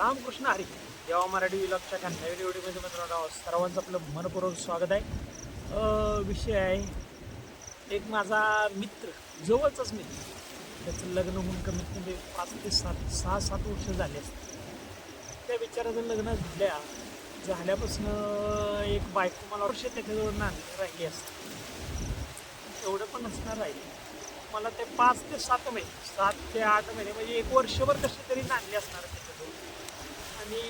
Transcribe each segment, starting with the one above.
रामकृष्ण हरी. देवा मराठी विलॉगच्या नवीन व्हिडिओमध्ये मित्रांनो सर्वांचं आपलं मनपूर्वक स्वागत आहे. विषय आहे एक माझा मित्र जवळचाच मित्र. त्याचं लग्न होऊन कमीत कमी पाच ते सात सहा सात वर्ष झाले असतील. त्या विचाराचं लग्न झाल्या. झाल्यापासून एक बायको मला वर्ष त्याच्याजवळ नांदी राहिली असते. एवढं पण नसणार राहिली. मला ते पाच ते सात महिने सात ते आठ महिने म्हणजे एक वर्षभर कशी तरी नांदली असणार त्याच्याजवळ. मी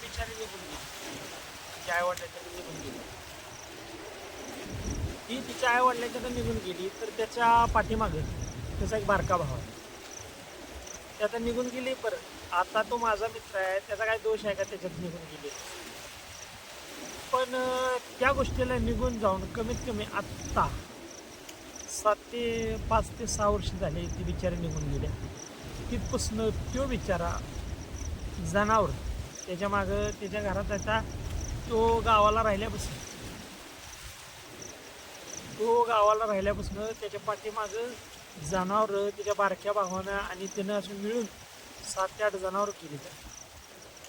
बिचारी निघून गेली. तिच्या आई तर निघून गेली. ती तिच्या आई तर निघून गेली तर त्याच्या पाठीमागं त्याचा एक बारका भाव आहे. ते आता निघून गेली परत आता तो माझा मित्र आहे त्याचा काय दोष आहे का? त्याच्यात निघून गेली. पण त्या गोष्टीला निघून जाऊन कमीत कमी आत्ता सात ते पाच ते सहा वर्ष झाले ती बिचारी निघून गेल्या तिथपासनं तो बिचारा जनावर. त्याच्या मागं त्याच्या घरात आता तो गावाला राहिल्यापासून. तो गावाला राहिल्यापासून त्याच्या पाठीमागं जनावरं त्याच्या बारक्या भावानं आणि त्यानं असं मिळून सात ते आठ जनावरं केली तर.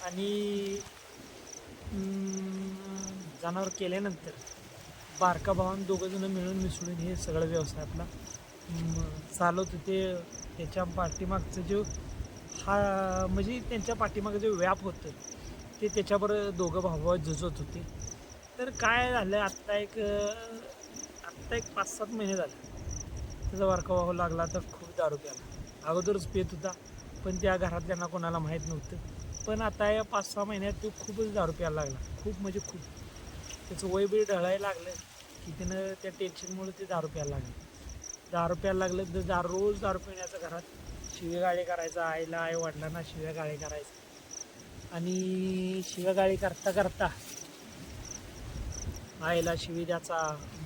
आणि जनावर केल्यानंतर बारका भावानं दोघंजणं मिळून मिसळून हे सगळं व्यवसाय आपला चालवत होते. त्याच्या पाठीमागचं जे हा म्हणजे त्यांच्या पाठीमागे जे व्याप होतं ते त्याच्यावर दोघं भाऊ झुजत होते. तर काय झालं आत्ता एक आत्ता एक पाच सात महिने झाले. त्याचा वारका भाऊ लागला तर खूप दारू प्याला. अगोदरच पेत होता पण त्या घरातल्यांना कोणाला माहीत नव्हतं. पण आता या पाच सहा महिन्यात तो खूपच दारू प्यायला लागला. खूप म्हणजे खूप. त्याचं वय बी ढळायला लागलं की त्यानं त्या टेन्शनमुळे ते दारू प्यायला लागलं. दारू प्यायला लागलं तर दार रोज दारू पिण्याचं घरात शिवेगाळे करायचा आईला आई वडिलांना शिवेगाळे करायचं. आणि शिवेगाळे करता करता आईला शिवी द्याचा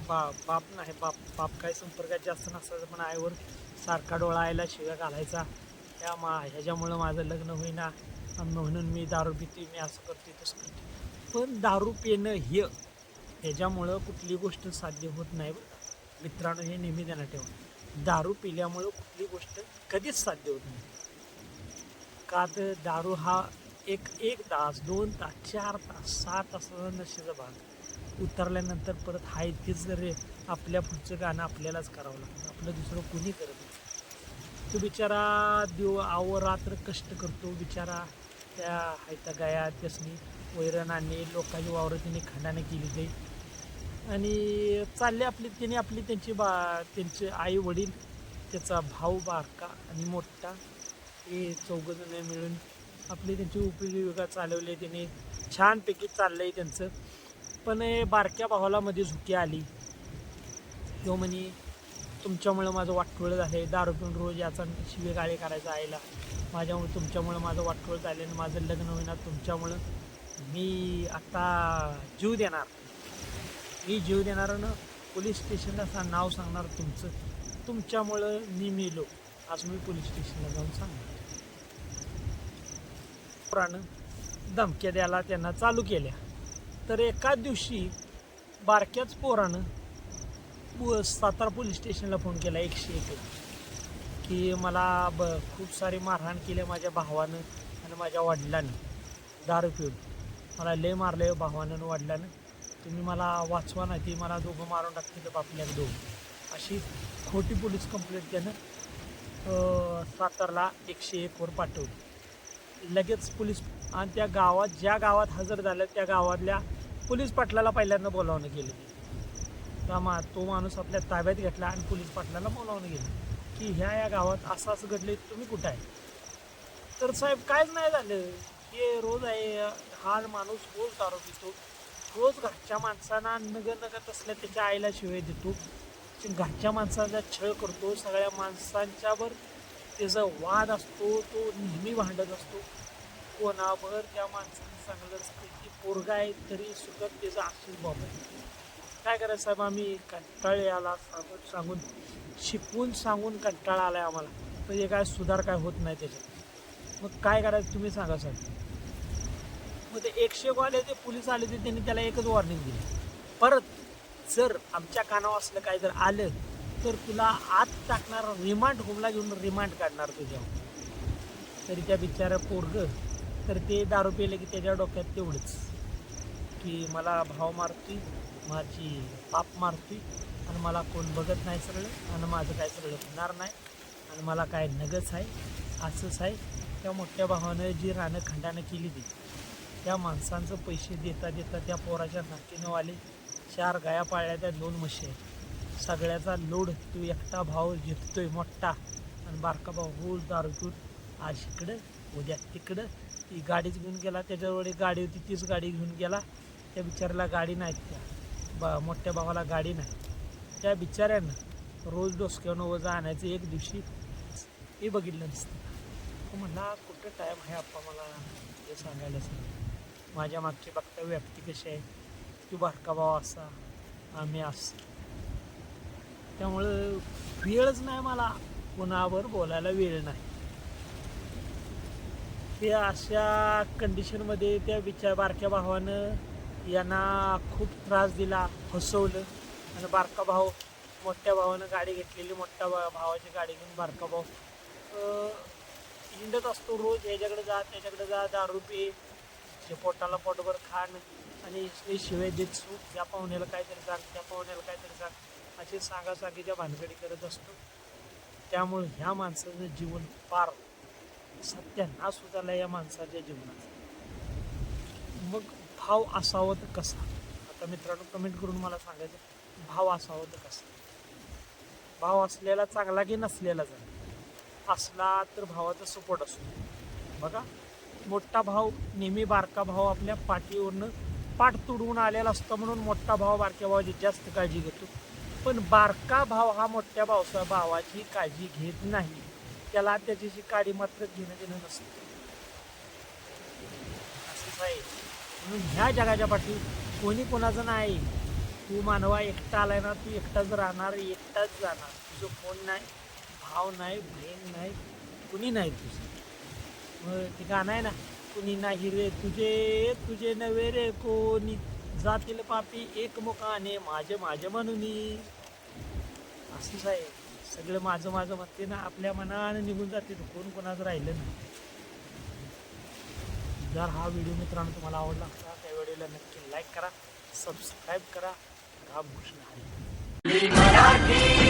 बा बाप नाही बाप बाप काय संपर्कात जास्त नसायचं पण आईवर सारखा डोळा आईला शिव्या घालायचा. त्या मा ह्याच्यामुळं माझं लग्न होईना. म्हणून मी दारू पिते मी असं करते तसं करते. पण दारू पिणं हे ह्याच्यामुळं कुठली गोष्ट साध्य होत नाही मित्रांनो हे नेहमी त्यांना ठेवा. दारू पिल्यामुळं कुठली गोष्ट कधीच साध्य होत नाही. का तर दारू हा एक एक तास दोन तास चार तास सहा तासाचा नशेचा भाग. उतरल्यानंतर परत हा तेच रे आपल्या पुढचं गाणं आपल्यालाच करावं लागतं. आपलं दुसरं कोणी करत नाही. तो बिचारा दिव आव रात्र कष्ट करतो. बिचारा त्या हायता गाया त्यासनी वैरण आणि लोकांची वावरं खंडाने केली ते. आणि चालले आपली त्यांनी आपली त्यांची बा त्यांचे आई वडील त्याचा भाऊ बारका आणि मोठा हे चौघजण मिळून आपली त्यांची उपजीविका चालवली त्यांनी छानपैकी चाललं आहे त्यांचं. पण हे बारक्या भावाला मध्ये झुकी आली. तो म्हणे तुमच्यामुळं माझं वाटोळं झालं आहे दारू पिऊन रोज याचा शिवेगाळे करायचा आईला. माझ्यामुळे तुमच्यामुळं माझं वाटोळं झालं आणि माझं लग्न होईना. तुमच्यामुळं मी आता जीव देणार. मी जीव देणार ना पोलीस स्टेशनला सा नाव सांगणार तुमचं. तुमच्यामुळं मी मेलो. आज मी पोलीस स्टेशनला जाऊन सांगणार. पोरानं धमक्या द्यायला त्यांना चालू केल्या. तर एका दिवशी बारक्याच पोरानं सातारा पोलीस स्टेशनला फोन केला एकशे एक. की मला ब खूप सारी मारहाण केली माझ्या भावानं आणि माझ्या वडिलांनी. दारू पिऊन. मला लय मारलं भावानं आणि वडिलानं. तुम्ही मला वाचवा नाही ती मला दोघं मारून टाकतील बापल्या दोघं अशी खोटी पोलीस कंप्लेंट त्यानं सातारला एकशे एकवर पाठवली. लगेच पोलीस आणि त्या गावात ज्या गावात हजर झालं त्या गावातल्या पोलीस पाटलाला पहिल्यांदा बोलावणं गेलं. त्या मा तो माणूस आपल्या ताब्यात घेतला आणि पोलीस पाटलाला बोलावणं गेलं. की ह्या या गावात असं असं घडलं तुम्ही कुठं आहे? तर साहेब कायच नाही झालं. हे रोज आहे हा माणूस रोज दारू पितो. रोज घरच्या माणसांना नग नगत असल्या त्याच्या आईला शिवाय देतो. घरच्या माणसांचा छळ करतो. सगळ्या माणसांच्यावर त्याचा वाद असतो. तो नेहमी भांडत असतो. कोणावर त्या माणसाने सांगत असते की पोरगा आहे तरी सुखत त्याचा असूच बाबा काय करायचं साहेब? आम्ही कंटाळे आला सांगून सांगून शिकवून सांगून कंटाळा आला आहे आम्हाला. पण हे काय सुधार काय होत नाही त्याच्यात. मग काय करायचं तुम्ही सांगा साहेब. मग ते एकशे वाले ते पोलीस आले ते त्यांनी त्याला एकच वॉर्निंग दिली. परत जर आमच्या कानावर असलं काय जर आलं तर तुला आत टाकणार रिमांड होमला घेऊन रिमांड काढणार तुझ्यावर. तरी त्या बिचारा पोरग तर ते दारू पिले की त्याच्या डोक्यात तेवढंच. की मला भाव मारती माझी पाप मारती आणि मला कोण बघत नाही सगळं आणि माझं काय सगळं होणार नाही आणि मला काय नगच आहे असंच आहे. त्या मोठ्या भावानं जी रानं खंडानं केली ती. त्या माणसांचं पैसे देता देता त्या पोराच्या नाकीनं आले चार गाया पाळल्या त्या दोन म्हशी आहेत. सगळ्याचा लोड तो एकटा भाव झेपतोय मोठा. आणि बारका भाऊ होल दारू घेऊन आज इकडं उद्या तिकडं. ती गाडीच घेऊन गेला त्याच्यावर एक गाडी होती तीच गाडी घेऊन गेला. त्या बिचाऱ्याला गाडी नाही त्या. बा मोठ्या भावाला गाडी नाही. त्या बिचाऱ्यानं रोज डोसक्यानं वजा आणायचं एक दिवशी. हे बघितलं नसतं. म्हणला कुठं टाईम आहे आप्पा मला हे सांगायला सांग. माझ्या मागची बघता व्यक्ती कशी आहे? तू बारकाभाव असा आम्ही असं. त्यामुळं वेळच नाही मला. कुणावर बोलायला वेळ नाही. ते अशा कंडिशनमध्ये त्या बिचार बारक्या भावानं यांना खूप त्रास दिला हसवलं. आणि बारका भाऊ मोठ्या भावानं गाडी घेतलेली मोठ्या भा भावाची गाडी घेऊन बारका भाऊ हिंडत असतो रोज ह्याच्याकडे जा त्याच्याकडे जा दारू पे. जे पोटाला पोटभर खाण आणि हे शिवाय देत सूट त्या पाहुण्याला काहीतरी सांग त्या पाहुण्याला काहीतरी सांग असे सांगासांगीच्या भानगडी करत असतो त्यामुळे ह्या माणसाचं जीवन फार सत्यानाश होत आला या माणसाच्या जीवनात. मग भाव असावं तर कसा? आता मित्रांनो कमेंट करून मला सांगायचं भाव असावं तर कसा? भाव असलेला चांगला की नसलेला चांगला असला तर भावाचा सपोर्ट असतो. बघा. मोठा भाव नेहमी बारका भाव आपल्या पाठीवरनं पाठ तुडवून आलेला असतो म्हणून मोठा भाव बारक्या भावाची जास्त काळजी घेतो. पण बारका भाव हा मोठ्या भावसा भावाची काळजी घेत नाही. त्याला त्याच्याशी काळी मात्र घेणं देणं नसतं. असंच आहे. म्हणून ह्या जगाच्या पाठी कोणी कोणाचं नाही. तू मानवा एकटा आलाय ना तू एकटाच राहणार एकटाच जाणार. तुझं कोण नाही? भाव नाही बहीण नाही कुणी नाही तुझं. ते गाणं आहे ना कुणी नाही रे तुझे तुझे नवे रे कोणी. जातील पापी एकमुखाने माझे माझे म्हणून. असंच आहे सगळं माझं माझं म्हणते ना आपल्या मनानं निघून जाते तर कोण कोणाचं राहिलं नाही. जर हा व्हिडिओ मित्रांनो तुम्हाला आवडला असला त्या व्हिडिओला नक्की लाईक करा सबस्क्राईब करा. राम कृष्ण हरी.